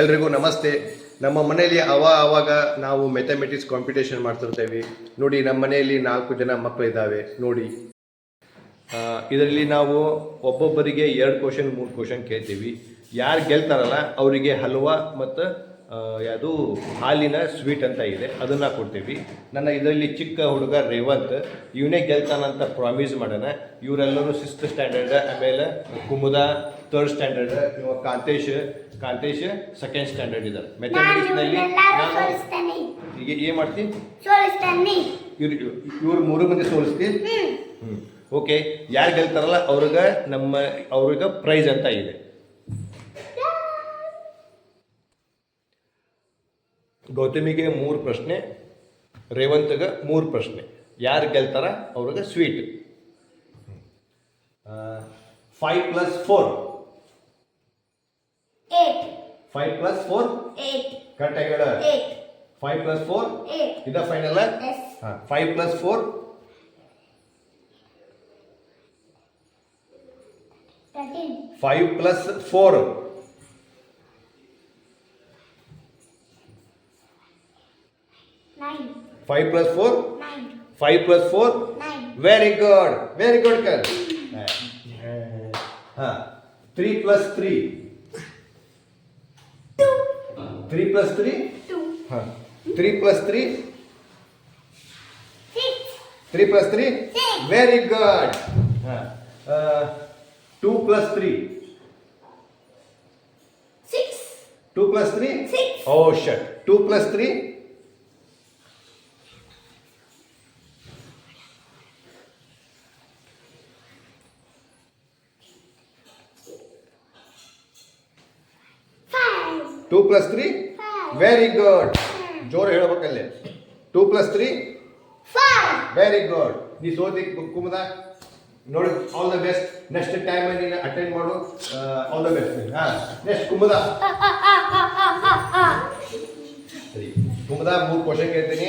ಎಲ್ರಿಗೂ ನಮಸ್ತೆ. ನಮ್ಮ ಮನೆಯಲ್ಲಿ ಅವ ಅವಾಗ ನಾವು ಮೆಥಮೆಟಿಕ್ಸ್ ಕಾಂಪಿಟೇಷನ್ ಮಾಡ್ತಿರ್ತೇವೆ. ನೋಡಿ, ನಮ್ಮ ಮನೆಯಲ್ಲಿ ನಾಲ್ಕು ಜನ ಮಕ್ಕಳು ಇದ್ದಾವೆ ನೋಡಿ ಇದರಲ್ಲಿ ನಾವು ಒಬ್ಬೊಬ್ಬರಿಗೆ ಎರಡು ಕ್ವಶನ್ ಮೂರು ಕ್ವಶನ್ ಕೇಳ್ತೀವಿ. ಯಾರು ಗೆಲ್ತಾರಲ್ಲ, ಅವರಿಗೆ ಹಲ್ವಾ ಮತ್ತು ಯಾವುದು ಹಾಲಿನ ಸ್ವೀಟ್ ಅಂತ ಇದೆ ಅದನ್ನು ಕೊಡ್ತೀವಿ. ನನ್ನ ಇದರಲ್ಲಿ ಚಿಕ್ಕ ಹುಡುಗ ರೇವಂತ್ ಇವನೇ ಗೆಲ್ತಾನಂತ ಪ್ರಾಮಿಸ್ ಮಾಡೋಣ ಇವರೆಲ್ಲರೂ ಸಿಕ್ಸ್ತ್ ಸ್ಟ್ಯಾಂಡರ್ಡ್ ಆಮೇಲೆ ಕುಮುದ ತರ್ಡ್ ಸ್ಟ್ಯಾಂಡರ್ಡ್ ಇವ ಕಾಂತೇಶ್ ಕಾಂತೇಶ್ ಸೆಕೆಂಡ್ ಸ್ಟ್ಯಾಂಡರ್ಡ್ ಇದ್ದಾರೆ ಮೆಥಮೆಟಿಕ್ಸ್ನಲ್ಲಿ ಈಗ ಏನು ಮಾಡ್ತೀನಿ ಇವ್ರು ಇವ್ರು ಮೂರು ಮಂದಿ ಸೋಲಿಸ್ತೀನಿ ಹ್ಞೂ ಓಕೆ ಯಾರು ಗೆಲ್ತಾರಲ್ಲ ಅವ್ರಿಗೆ ನಮ್ಮ ಅವ್ರಿಗೆ ಪ್ರೈಸ್ ಅಂತ ಇದೆ. ಗೌತಮಿಗೆ ಮೂರು ಪ್ರಶ್ನೆ ರೇವಂತ್ಗೆ ಮೂರು ಪ್ರಶ್ನೆ. ಯಾರು ಗೆಲ್ತಾರ? ಅವ್ರಿಗೆ sweet five plus four five plus four ಕರೆಕ್ಟಾಗಿ ಹೇಳ. ಫೈವ್ ಪ್ಲಸ್ ಫೋರ್ ಇದ ಫೈನಲ್. ಹಾಂ five plus four five plus four nine five plus four nine five plus four nine very good very good ಕರ್ ಹಾಂ three plus three two three plus three two ಹಾಂ three plus three six three plus three Six. Very good ಹಾಂ two plus three six two plus three. Very good ಜೋರು ಹೇಳ್ಬೇಕಲ್ಲಿ. Two plus three very good ನೀ ಸೋತಿ ಕುಮದ ಕುಮುದ? ನೋಡಿ all the best next time ನೀನು attend ಮಾಡು. All the best ಹಾಂ. Next Kumuda. ಸರಿ. ಕುಮುದ ಮೂರು ಕ್ವಶನ್ ಕೇಳ್ತೀನಿ.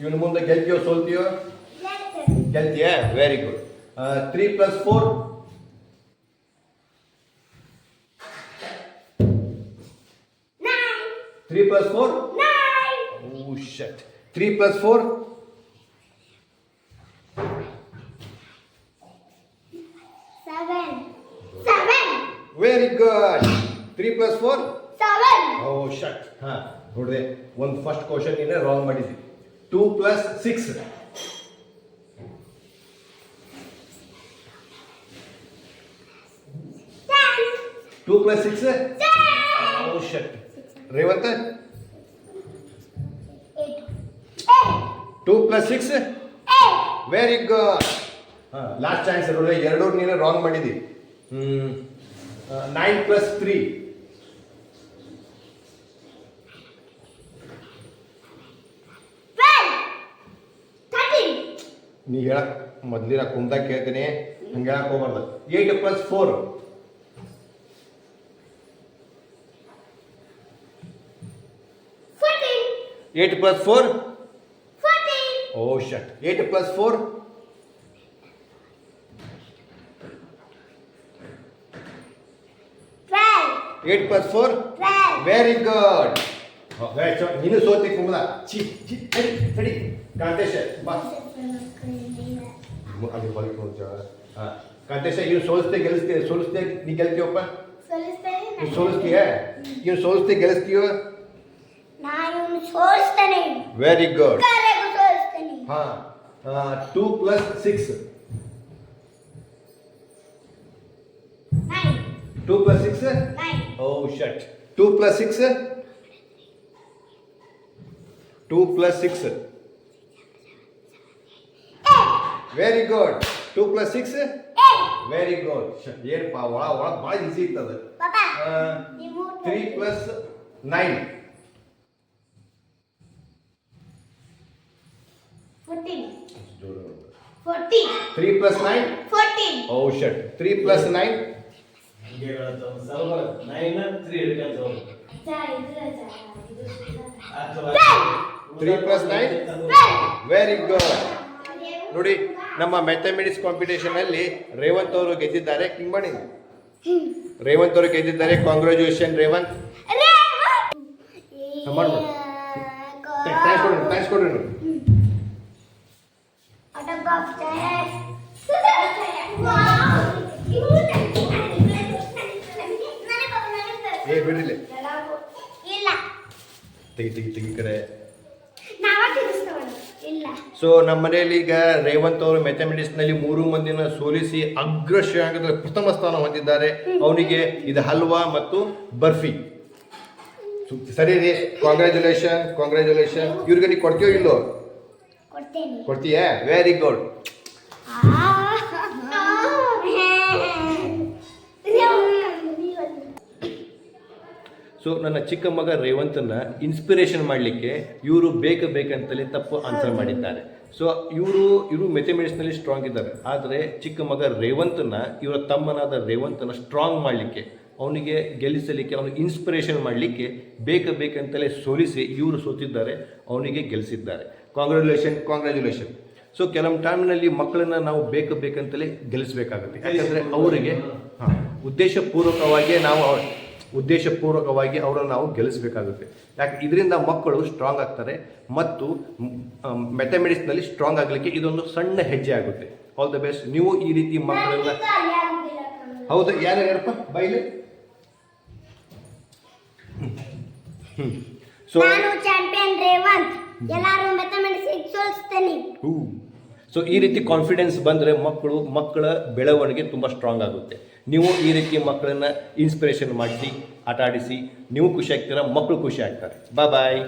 ಇವನು ಮುಂದೆ ಗೆಲ್ತೀಯೋ ಸೋಲ್ತೀಯೋ? ಗೆಲ್ತೀಯ? Very good three plus four nine three plus four nine oh shit three plus four seven seven very good three plus four seven oh shit ಹಾಂ ನೋಡಿದೆ ಒಂದು ಫಸ್ಟ್ ಕ್ವಶನ್ ನೀನು ರಾಂಗ್ ಮಾಡಿದ್ವಿ two plus six ten two plus six oh shit Revanth? Two plus six very good last chance ಇರೋಲ್ಲ ಎರಡು ನೀನು wrong ಮಾಡಿದಿ. Nine plus three ನೀ ಹೇಳಕ್ ಮೊದ್ಲಿನ ಕುಂದಾಗ ಕೇಳ್ತೀನಿ, ಹಂಗೆ ಹೇಳಕ್ ಹೋಗ್ಬಾರ್ದು. Eight plus four fourteen eight plus four fourteen oh shit eight plus four twelve eight plus four twelve very good ನೀನು ಸೋತಿ ಕುಂಬಳ ಚಿ ಚಿ ತಡಿ ತಡಿ ಕಾಂತೇಶ ಬಾ ಅಲ್ಲಿ ಹೊರಗೆ ಹೋಗ್ಜ ಹಾಂ ಕಾಂತೇಶ ಇವ್ನು ಸೋಲಿಸ್ತೆ ಗೆಲ್ಲಿಸ್ತೀಯ ಸೋಲಿಸ್ತೆ ನೀ ಗೆಲ್ತೀವಪ್ಪ ಸೋಲಿಸ್ತೇನೆ ಇವ್ನು ಸೋಲಿಸ್ತೀಯ ಇವ್ನು ಸೋಲಿಸ್ತೆ ಗೆಲ್ಲಿಸ್ತೀವ ನಾನು ಸೋಲಿಸ್ತೇನೆ ವೆರಿ ಗುಡ್ ಕರೆಗೂ ಸೋಲಿಸ್ತೇನೆ ಹಾಂ two plus six nine two plus six nine ಓ shut two plus six two plus six eight very good two plus six eight very good ಏನಪ್ಪ ಒಳ ಒಳ ಭಾಳ ಈಸಿ ಇರ್ತದೆ ಪಾಪಾ Uh, ನೀವು three plus nine three plus nine shut three plus nine three plus nine very good ನೋಡಿ ನಮ್ಮ mathematics competition ಅಲ್ಲಿ ರೇವಂತ್ ಅವರು ಗೆದ್ದಿದ್ದಾರೆ. ಕಿಂಗ್ ಮಾಡಿ ರೇವಂತ್ ಅವರು ಗೆದ್ದಿದ್ದಾರೆ. ಕಾಂಗ್ರಾಚುಲೇಷನ್ ರೇವಂತ್. ಮಾಡ್ಬೋದು. ಥ್ಯಾಂಕ್ಸ್ ಕೊಡ್ರಿ ನೋಡಿ ಕೊಡ್ರಿ ಏ ಇಲ್ಲ. ತೆಗಿ ಕಡೆ. ಸೊ ನಮ್ಮ ಮನೆಯಲ್ಲಿ ಈಗ ರೇವಂತ್ ಅವರು ಮ್ಯಾಥಮೆಟಿಕ್ಸ್ನಲ್ಲಿ ಮೂರು ಮಂದಿನ ಸೋಲಿಸಿ ಅಗ್ರ ಶ್ರೇಯಾಂಕದಲ್ಲಿ ಪ್ರಥಮ ಸ್ಥಾನ ಹೊಂದಿದ್ದಾರೆ. ಅವನಿಗೆ ಇದು ಹಲ್ವಾ ಮತ್ತು ಬರ್ಫಿ. ಸರಿ ರೀ. ಕಾಂಗ್ರ್ಯಾಚುಲೇಷನ್ ಕಾಂಗ್ರ್ಯಾಚುಲೇಷನ್ ಇವ್ರಿಗೆ ನೀವು ಕೊಡ್ತೀವೋ ಇಲ್ಲೋ? ಕೊಡ್ತೀಯಾ? ವೆರಿ ಗುಡ್ ಸೊ ನನ್ನ ಚಿಕ್ಕ ಮಗ ರೇವಂತನ ಇನ್ಸ್ಪಿರೇಷನ್ ಮಾಡಲಿಕ್ಕೆ ಇವರು ಬೇಕು ಬೇಕಂತಲೇ ತಪ್ಪು ಆನ್ಸರ್ ಮಾಡಿದ್ದಾರೆ. ಸೊ ಇವರು ಇವರು ಮೆಥಮೆಟಿಕ್ಸ್ನಲ್ಲಿ ಸ್ಟ್ರಾಂಗ್ ಇದ್ದಾರೆ. ಆದರೆ ಚಿಕ್ಕ ಮಗ ರೇವಂತನ ಇವರ ತಮ್ಮನಾದ ರೇವಂತನ ಸ್ಟ್ರಾಂಗ್ ಮಾಡಲಿಕ್ಕೆ ಅವನಿಗೆ ಗೆಲ್ಲಿಸಲಿಕ್ಕೆ ಅವನಿಗೆ ಇನ್ಸ್ಪಿರೇಷನ್ ಮಾಡಲಿಕ್ಕೆ ಬೇಕ ಬೇಕಂತಲೇ ಸೋಲಿಸಿ ಇವರು ಸೋತಿದ್ದಾರೆ ಅವನಿಗೆ ಗೆಲ್ಲಿಸಿದ್ದಾರೆ ಕಾಂಗ್ರ್ಯಾಚುಲೇಷನ್ ಕಾಂಗ್ರ್ಯಾಚುಲೇಷನ್ ಸೊ ಕೆಲವೊಂದು ಟೈಮ್ನಲ್ಲಿ ಮಕ್ಕಳನ್ನ ನಾವು ಬೇಕು ಬೇಕಂತಲೇ ಗೆಲ್ಲಿಸಬೇಕಾಗುತ್ತೆ. ಯಾಕಂದರೆ ಅವರಿಗೆ ಹಾಂ ಉದ್ದೇಶಪೂರ್ವಕವಾಗಿಯೇ ನಾವು ಉದ್ದೇಶಪೂರ್ವಕವಾಗಿ ಅವರನ್ನು ನಾವು ಗೆಲ್ಲಿಸಬೇಕಾಗುತ್ತೆ. ಯಾಕೆ ಇದರಿಂದ ಮಕ್ಕಳು ಸ್ಟ್ರಾಂಗ್ ಆಗ್ತಾರೆ ಮತ್ತು ಮೆಥಮೆಟಿಕ್ಸ್ನಲ್ಲಿ ಸ್ಟ್ರಾಂಗ್ ಆಗಲಿಕ್ಕೆ ಇದೊಂದು ಸಣ್ಣ ಹೆಜ್ಜೆ ಆಗುತ್ತೆ. ಆಲ್ ದ ಬೆಸ್ಟ್ ನೀವು ಈ ರೀತಿ ಮಕ್ಕಳನ್ನ ಹೌದು ಯಾರು ಯಾರಪ್ಪ ಬೈಲಿ. ಸೊ ನಾನು ಚಾಂಪಿಯನ್ ರೇವಂತ್. ಎಲ್ಲಾರು ಸೋಲಿಸ್ತೇನೆ ಸೊ ಈ ರೀತಿ ಕಾನ್ಫಿಡೆನ್ಸ್ ಬಂದರೆ ಮಕ್ಕಳು ಮಕ್ಕಳ ಬೆಳವಣಿಗೆ ತುಂಬ ಸ್ಟ್ರಾಂಗ್ ಆಗುತ್ತೆ. ನೀವು ಈ ರೀತಿ ಮಕ್ಕಳನ್ನ ಇನ್ಸ್ಪಿರೇಷನ್ ಮಾಡಿಸಿ ಆಟ ಆಡಿಸಿ ನೀವು ಖುಷಿ ಆಗ್ತೀರಾ ಮಕ್ಕಳು ಖುಷಿ ಆಗ್ತಾರೆ. ಬಾಯ್ ಬಾಯ್